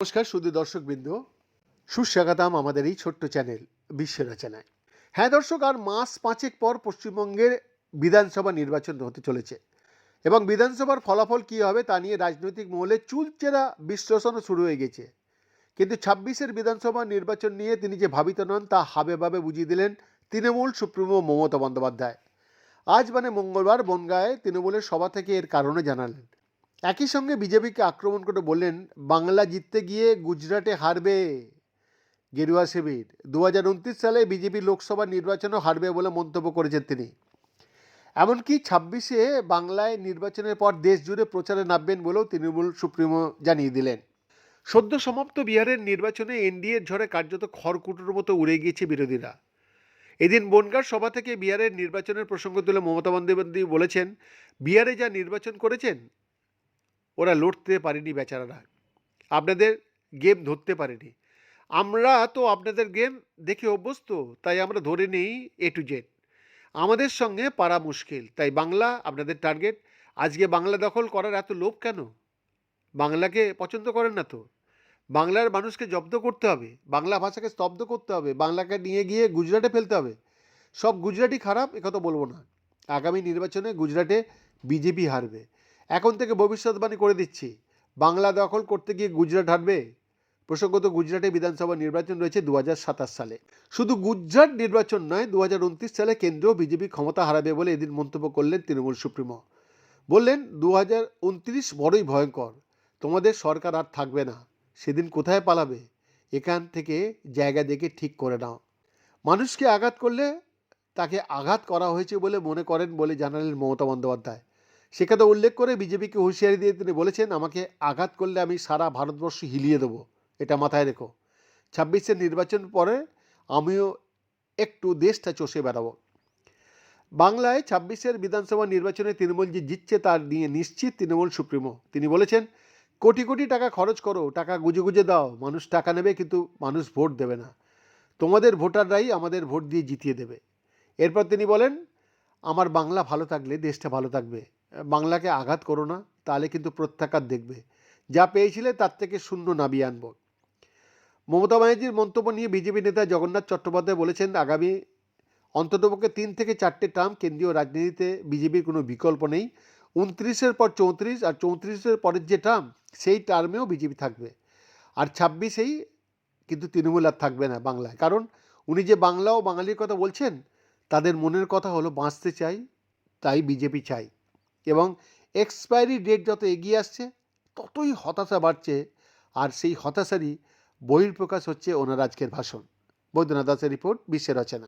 নমস্কার শুধু দর্শকবৃন্দ। সুস্বাগতম আমাদের এই ছোট্ট চ্যানেল বিশ্ব রচনায় হ্যাঁ দর্শক, আর মাস পাঁচেক পর পশ্চিমবঙ্গের বিধানসভা নির্বাচন হতে চলেছে। এবং বিধানসভার ফলাফল কী হবে তা নিয়ে রাজনৈতিক মহলে চুলচেরা বিশ্লেষণও শুরু হয়ে গেছে। কিন্তু ছাব্বিশের বিধানসভা নির্বাচন নিয়ে তিনি যে ভাবিত নন তা হাবে ভাবে বুঝিয়ে দিলেন তৃণমূল সুপ্রিমো মমতা বন্দ্যোপাধ্যায়। আজ মানে মঙ্গলবার বনগাঁয় তৃণমূলের সভা থেকে এর কারণে জানালেন। একই সঙ্গে বিজেপিকে আক্রমণ করে বললেন, বাংলা জিততে গিয়ে গুজরাটে হারবে। গেরুয়া শিবির দু হাজার উনত্রিশ সালে বিজেপি লোকসভা নির্বাচনও হারবে বলে মন্তব্য করেছেন তিনি। এমনকি ছাব্বিশে বাংলায় নির্বাচনের পর দেশ জুড়ে প্রচারে নামবেন বলেও তৃণমূল সুপ্রিমো জানিয়ে দিলেন। সদ্য সমাপ্ত বিহারের নির্বাচনে এনডিএর ঝড়ে কার্যত খড়কুটোর মতো উড়ে গিয়েছে বিরোধীরা। এদিন বনগাঁর সভা থেকে বিহারের নির্বাচনের প্রসঙ্গ তুলে মমতা বন্দ্যোপাধ্যায় বলেছেন, বিহারে যা নির্বাচন করেছেন, ওরা লড়তে পারেনি বেচারারা। আপনাদের গেম ধরতে পারেনি। আমরা তো আপনাদের গেম দেখে অভ্যস্ত, তাই আমরা ধরে নেই এ টু জেড আমাদের সঙ্গে পারা মুশকিল, তাই বাংলা আপনাদের টার্গেট, আজকে বাংলা দখল করার এত লোভ কেন? বাংলাকে পছন্দ করেন না তো? বাংলার মানুষকে জব্দ করতে হবে, বাংলা ভাষাকে স্তব্ধ করতে হবে, বাংলাকে নিয়ে গিয়ে গুজরাটে ফেলতে হবে। সব গুজরাটি খারাপ একথা বলব না। আগামী নির্বাচনে গুজরাটে বিজেপি হারবে। এখন থেকে ভবিষ্যৎবাণী করে দিচ্ছি, বাংলা দখল করতে গিয়ে গুজরাট হারবে? প্রসঙ্গত গুজরাটে বিধানসভা নির্বাচন রয়েছে দু হাজার সাতাশ সালে। শুধু গুজরাট নির্বাচন নয় দু সালে কেন্দ্রীয় বিজেপি ক্ষমতা হারাবে বলে এদিন মন্তব্য করলেন তৃণমূল সুপ্রিমো। বললেন দু হাজার উনত্রিশ বড়ই ভয়ঙ্কর, তোমাদের সরকার আর থাকবে না। সেদিন কোথায় পালাবে? এখান থেকে জায়গা দেখে ঠিক করে নাও। মানুষকে আঘাত করলে তাকে আঘাত করা হয়েছে বলে মনে করেন বলে জানালেন মমতা বন্দ্যোপাধ্যায়। সে কথা উল্লেখ করে বিজেপিকে হুঁশিয়ারি দিয়ে তিনি বলেছেন, আমাকে আঘাত করলে আমি সারা ভারতবর্ষ হিলিয়ে দেবো। এটা মাথায় রেখো। ছাব্বিশের নির্বাচন পরে আমিও একটু দেশটা চষে বেড়াবো। বাংলায় ছাব্বিশের বিধানসভা নির্বাচনে তৃণমূল যে জিতছে তার নিয়ে নিশ্চিত তৃণমূল সুপ্রিমো। তিনি বলেছেন কোটি কোটি টাকা খরচ করো, টাকা গুজে গুজে দাও, মানুষ টাকা নেবে কিন্তু মানুষ ভোট দেবে না। তোমাদের ভোটাররাই আমাদের ভোট দিয়ে জিতিয়ে দেবে। এরপর তিনি বলেন, আমার বাংলা ভালো থাকলে দেশটা ভালো থাকবে। বাংলাকে আঘাত করো না, তাহলে কিন্তু প্রত্যাঘাত দেখবে। যা পেয়েছিলে তার থেকে শূন্য নামিয়ে আনব। মমতা ব্যানার্জির মন্তব্য নিয়ে বিজেপি নেতা জগন্নাথ চট্টোপাধ্যায় বলেছেন, আগামী অন্ততপক্ষে তিন থেকে চারটে টার্ম কেন্দ্রীয় রাজনীতিতে বিজেপির কোনো বিকল্প নেই। উনত্রিশের পর চৌত্রিশ আর চৌত্রিশের পরের যে টার্ম সেই টার্মেও বিজেপি থাকবে। আর ছাব্বিশেই কিন্তু তৃণমূল আর থাকবে না বাংলায়। কারণ উনি যে বাংলা ও বাঙালির কথা বলছেন, তাদের মনের কথা হলো বাঁচতে চাই, তাই বিজেপি চাই। এবং এক্সপায়ারি ডেট যত এগিয়ে আসছে, ততই হতাশা বাড়ছে। আর সেই হতাশারই বহির্প্রকাশ হচ্ছে ওনার আজকের ভাষণ। বৈদ্যনাথ দাসের রিপোর্ট বিশ্বের রচনা